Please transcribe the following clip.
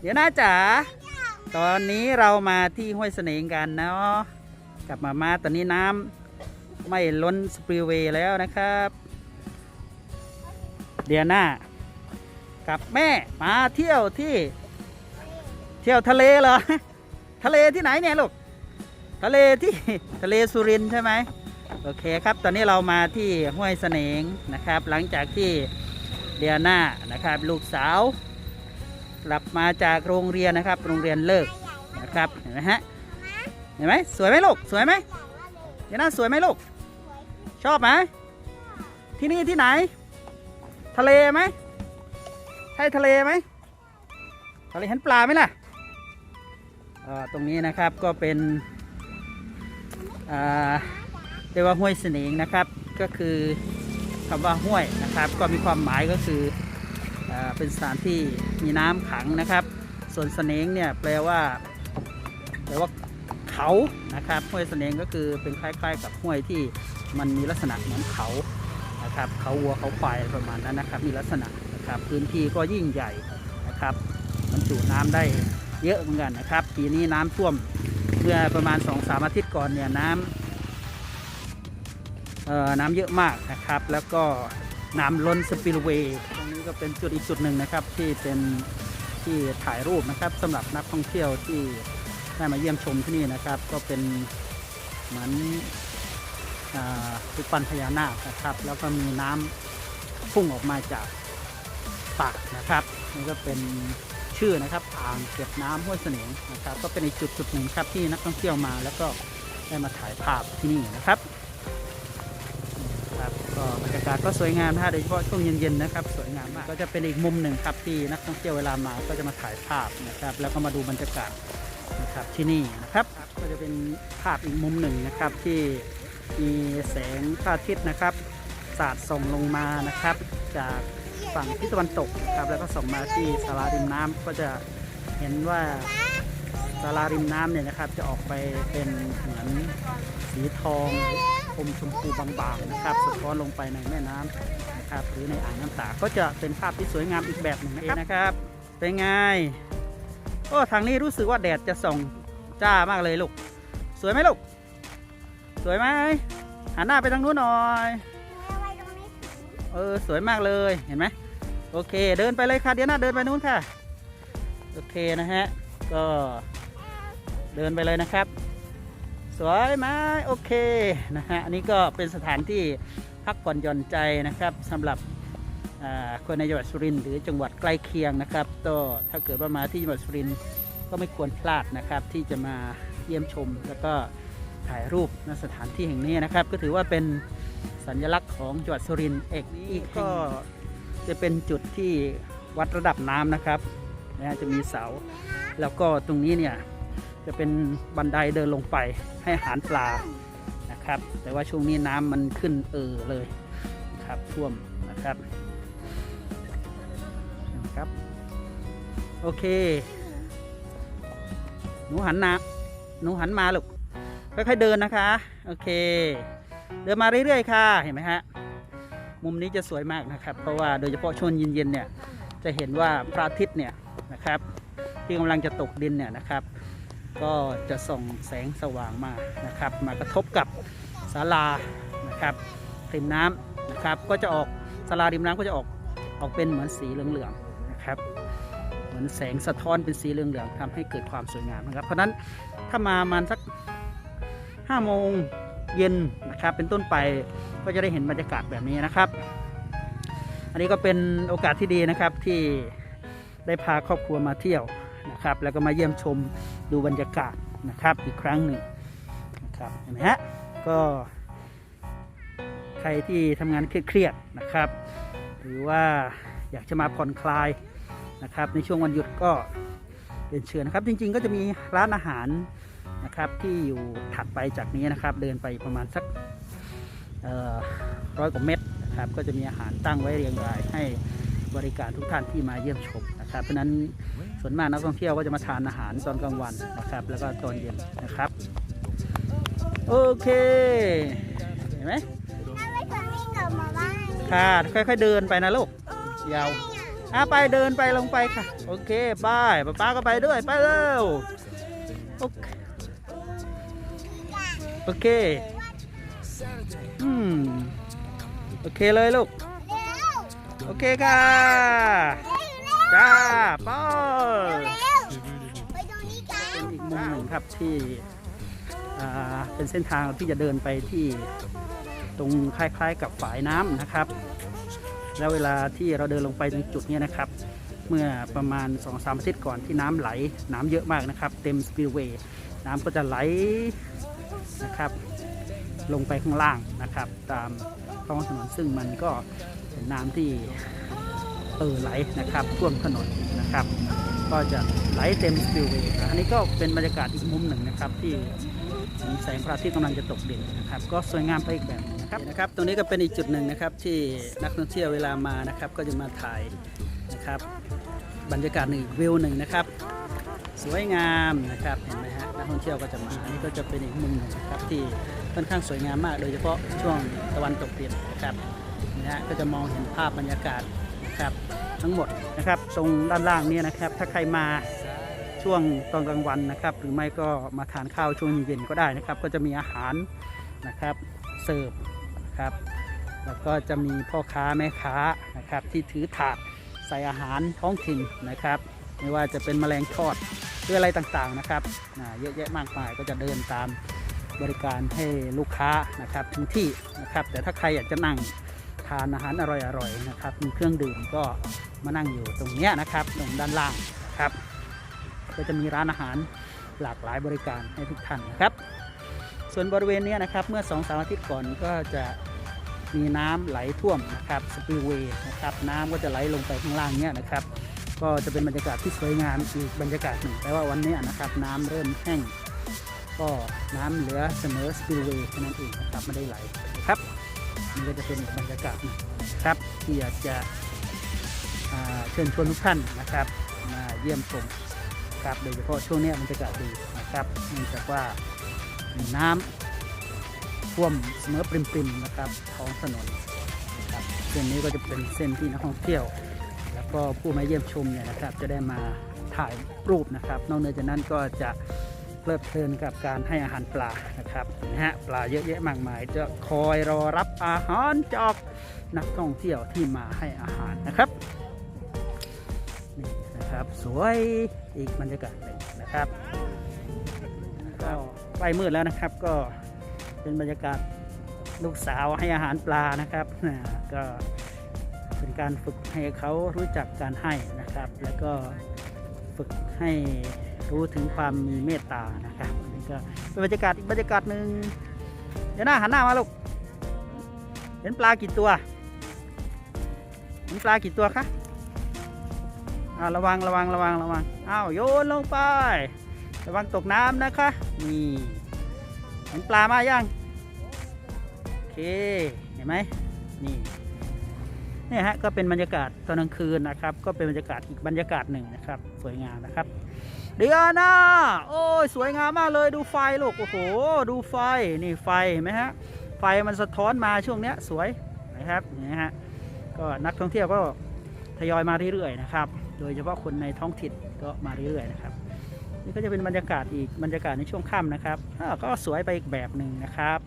เดี๋ยวนะจ๋าตอนนี้เรามาที่ห้วยเสนงกันเนาะกลับมามาตอนนี้น้ำไม่ล้นสปริเวย์แล้วนะครับ เดี๋ยวหน้ากับแม่มาเที่ยวที่ เที่ยวทะเลเหรอทะเลที่ไหนเนี่ยลูกทะเลที่ทะเลสุรินใช่ไหมโอเคครับ ตอนนี้เรามาที่ห้วยเสนงนะครับ หลังจากที่เดียน่านะครับ ลูกสาว กลับมาจากโรงเรียนนะครับ โรงเรียนเลิกนะครับเห็นไหมฮะเห็นไหมสวยไหมลูกสวยไหมเดียน่าสวยไหมลูกชอบไหมที่นี่ที่ไหน ทะเลไหมใช่ทะเลไหมทะเลเห็นปลาไหมล่ะตรงนี้นะครับก็เป็นเรียกว่าห้วยเสนงนะครับ ก็คือคำว่าห้วยนะครับ ก็มีความหมายก็คือ เป็นสถานที่มีน้ำขังนะครับ ส่วนเสนงเนี่ยแปลว่าแปลว่าเขานะครับห้วยเสนงก็คือเป็นคล้ายๆ กับห้วยที่มันมีลักษณะเหมือนเขานะครับเขาวัวเขาควายประมาณนั้นนะครับมีลักษณะนะครับพื้นที่ก็ยิ่งใหญ่นะครับบรรจุน้ำได้เยอะเหมือนกันนะครับปีนี้น้ำท่วมเมื่อประมาณ2อสามอาทิตย์ก่อนเนี่ยน้ำเอ่อน้ำเยอะมากนะครับ แล้วก็น้ำล้นสปิลเวย์ นี้ก็เป็นจุดอีกจุดหนึ่งนะครับ ที่เป็นที่ถ่ายรูปนะครับสำหรับนักท่องเที่ยวที่ได้มาเยี่ยมชมที่นี่นะครับ ก็เป็นเหมือนอ่ารูปปั้นพญานาคนะครับ แล้วก็มีน้ำพุ่งออกมาจากปากนะครับนี่ก็เป็นชื่อนะครับอ่างเก็บน้ำห้วยเสนงนะครับ ก็เป็นอีกจุดจุดหนึ่งครับที่นักท่องเที่ยวมา แล้วก็ได้มาถ่ายภาพที่นี่นะครับ ก็บรรยากาศก็สวยงามนะฮะโดยเฉพาะช่วงเย็นๆนะครับสวยงามมากก็จะเป็นอีกมุมหนึ่งครับที่นักท่องเที่ยวเวลามาก็จะมาถ่ายภาพนะครับ แล้วก็มาดูบรรยากาศนะครับที่นี่นะครับ ก็จะเป็นภาพอีกมุมหนึ่งนะครับที่มีแสงพระอาทิตย์นะครับ สาดส่องลงมานะครับ จากฝั่งทิศตะวันตกนะครับ แล้วก็ส่องมาที่ศาลาริมน้ำก็จะเห็นว่าศาลาริมน้ำเนี่ยนะครับ จะออกไปเป็นเหมือนสีทอง อมชมพูบางๆนะครับสะท้อนลงไปในแม่น้ำนะครับหรือในอ่างน้ำตาก็จะเป็นภาพที่สวยงามอีกแบบหนึ่งนะครับ เป็นไงโอ้ทางนี้รู้สึกว่าแดดจะส่องจ้ามากเลยลูก สวยไหมลูก สวยไหมหันหน้าไปทางนู้นหน่อยเออสวยมากเลยเห็นไหมโอเค เดินไปเลยค่ะเดี๋ยวนะเดินไปนู้นค่ะ โอเคนะฮะก็เดินไปเลยนะครับ สวยไหมโอเคนะฮะอันนี้ก็เป็นสถานที่พักผ่อนหย่อนใจนะครับสำหรับคนในจังหวัดสุรินทร์หรือจังหวัดใกล้เคียงนะครับก็ถ้าเกิดว่ามาที่จังหวัดสุรินทร์ก็ไม่ควรพลาดนะครับ ที่จะมาเยี่ยมชม แล้วก็ถ่ายรูปณสถานที่แห่งนี้นะครับ ก็ถือว่าเป็นสัญลักษณ์ของจังหวัดสุรินทร์เอกนี้ก็จะเป็นจุดที่วัดระดับน้ำนะครับนะฮะจะมีเสา แล้วก็ตรงนี้เนี่ย จะเป็นบันไดเดินลงไปให้อาหารปลานะครับ แต่ว่าช่วงนี้น้ำมันขึ้นเออเลยครับท่วมนะครับนะครับ โอเค หนูหันนาหนูหันมาลูกค่อยๆเดินนะคะ โอเค เดินมาเรื่อยๆค่ะเห็นไหมฮะมุมนี้จะสวยมากนะครับ เพราะว่าโดยเฉพาะช่วงเย็นๆเนี่ยจะเห็นว่าพระอาทิตย์เนี่ยนะครับที่กำลังจะตกดินเนี่ยนะครับ ก็จะส่งแสงสว่างมานะครับ มากระทบกับศาลานะครับริมน้ำนะครับ ก็จะออกศาลาริมน้ำก็จะออกออกเป็นเหมือนสีเหลืองๆนะครับเหมือนแสงสะท้อนเป็นสีเหลืองๆทำให้เกิดความสวยงามนะครับ เพราะฉะนั้นถ้ามาประมันสัก5โมงเย็นนะครับ เป็นต้นไปก็จะได้เห็นบรรยากาศแบบนี้นะครับ อันนี้ก็เป็นโอกาสที่ดีนะครับที่ได้พาครอบครัวมาเที่ยวนะครับ แล้วก็มาเยี่ยมชม ดูบรรยากาศนะครับอีกครั้งหนึ่งนะครับเห็นไหมฮะก็ใครที่ทำงานเครียดๆนะครับ หรือว่าอยากจะมาผ่อนคลายนะครับ ในช่วงวันหยุดก็เรียนเชิญนะครับ จริงๆก็จะมีร้านอาหารนะครับที่อยู่ถัดไปจากนี้นะครับ เดินไปประมาณสักร้อยกว่าเมตรนะครับ ก็จะมีอาหารตั้งไว้เรียงรายให้บริการทุกท่านที่มาเยี่ยมชมนะครับ เพราะฉะนั้น ส่วนมากนักท่องเที่ยวก็จะมาทานอาหารตอนกลางวันนะครับ แล้วก็ตอนเย็นนะครับโอเคเห็นไหมค่ะค่อยๆเดินไปนะลูกยาวอะไปเดินไปลงไปค่ะ โอเคบายป้าป้าก็ไปด้วยไปเร็วโอเคโอเคอืมโอเคเลยลูก โอเคค่ะ จ้าไป้าไปตรงนี้กันเป็นอีกมุมหนึ่งครับที่เป็นเส้นทางที่จะเดินไปที่ตรงคล้ายๆ กับฝายน้ำนะครับ แล้วเวลาที่เราเดินลงไปตรงจุดนี้นะครับ เมื่อประมาณ2อสามอาทิตย์ก่อนที่น้ำไหลน้ำเยอะมากนะครับ เต็มสปิลเวย์น้ำก็จะไหลนะครับ ลงไปข้างล่างนะครับ ตามท้องถนนซึ่งมันก็เป็นน้ำที่ เอ่อไหลนะครับท่วมถนนนะครับ ก็จะไหลเต็มสปิลเวย์อันนี้ก็เป็นบรรยากาศอีกมุมหนึ่งนะครับ ที่แสงพระอาทิตย์กำลังจะตกดินนะครับ ก็สวยงามไปอีกแบบหนึ่งนะครับนะครับ ตรงนี้ก็เป็นอีกจุดหนึ่งนะครับ ที่นักท่องเที่ยวเวลามานะครับ ก็จะมาถ่ายนะครับ บรรยากาศหนึ่งวิวหนึ่งนะครับ สวยงามนะครับเห็นไหมฮะนักท่องเที่ยวก็จะมาอันนี้ก็จะเป็นอีกมุมหนึ่งนะครับที่ค่อนข้างสวยงามมาก โดยเฉพาะช่วงตะวันตกดินนะครับนะฮะก็จะมองเห็นภาพบรรยากาศ นะครับ ทั้งหมดนะครับตรงด้านล่างนี่ยนะครับ ถ้าใครมาช่วงตอนกลางวันนะครับ หรือไม่ก็มาทานข้าวช่วงเย็นก็ได้นะครับ ก็จะมีอาหารนะครับเสิร์ฟนะครับ แล้วก็จะมีพ่อค้าแม่ค้านะครับ ที่ถือถาดใส่อาหารท้องถิ่นนะครับ ไม่ว่าจะเป็นแมลงทอดหรืออะไรต่างๆนะครับเยอะแยะมากมายก็จะเดินตามบริการให้ลูกค้านะครับถึงที่นะครับ แต่ถ้าใครอยากจะนั่ง ทานอาหารอร่อยๆนะครับ มีเครื่องดื่มก็มานั่งอยู่ตรงนี้นะครับตรงด้านล่างนะครับ ก็จะมีร้านอาหารหลากหลายบริการให้ทุกท่านนะครับ ส่วนบริเวณนี้นะครับเมื่อ2อสาอาทิตย์ก่อนก็จะมีน้ำไหลท่วมนะครับสปิลเวย์นะครับน้ำก็จะไหลลงไปข้างล่างเนี้ยนะครับ ก็จะเป็นบรรยากาศที่สวยงามอีกบรรยากาศหนึ่งแต่ว่าวันนี้นะครับน้ำเริ่มแห้ง ก็น้ำเหลือเสมอสปิลเวย์แค่นั้นเองนะครับไม่ได้ไหล ก็จะเป็นอีกบรรยากาศหนึ่งนะครับที่อยากจะอ่าเชิญชวนทุกท่านนะครับ มาเยี่ยมชมครับโดยเฉพาะช่วงนี้บรรยากาศดีนะครับเนื่องจากว่ามีน้ำท่วมเสมอปริมๆนะครับท้องถนนนะครับเส้นนี้ก็จะเป็นเส้นที่นักท่องเที่ยว แล้วก็ผู้มาเยี่ยมชมเนี่ยนะครับ จะได้มาถ่ายรูปนะครับ นอกเหนือจากนั้นก็จะเพ ลิดเพลินกับการให้อาหารปลานะครับนะฮะปลาเยอะแยะมากมาย จะคอยรอรับอาหารจากนักท่องเที่ยวที่มาให้อาหารนะครับนี่นะครับสวยอีกบรรยากาศหนึ่งนะครับก็ใกล้มืดแล้วนะครับก็เป็นบรรยากาศลูกสาวให้อาหารปลานะครับนะก็เป็นการฝึกให้เขารู้จักการให้นะครับ แล้วก็ฝึกให้ รู้ถึงความมีเมตตานะครับอันนี่ก็เป็นบรรยากาศอีกบรรยากาศหนึ่งเดี๋ยวหน้าหันหน้ามาลูกเห็นปลากี่ตัวเห็นปลากี่ตัวคะอ่าระวังระวังระวังระวังอ้าวโยนลงไประวังตกน้ำนะคะนี่เห็นปลามายังโอเคเห็นไหมนี่ นี่ฮะก็เป็นบรรยากาศตอนกลางคืนนะครับ ก็เป็นบรรยากาศอีกบรรยากาศหนึ่งนะครับ สวยงามนะครับเดียนาโอ้ยสวยงามมากเลยดูไฟลูกโอ้โห ดูไฟนี่ไฟเห็นไหมฮะไฟมันสะท้อนมาช่วงเนี้ยสวยนะครับนี่ฮะก็นักท่องเที่ยวก็ทยอยมาเรื่อยๆนะครับ โดยเฉพาะคนในท้องถิ่นก็มาเรื่อยๆนะครับนี่ก็จะเป็นบรรยากาศอีกบรรยากาศในช่วงค่ำนะครับก็สวยไปอีกแบบหนึ่งนะครับ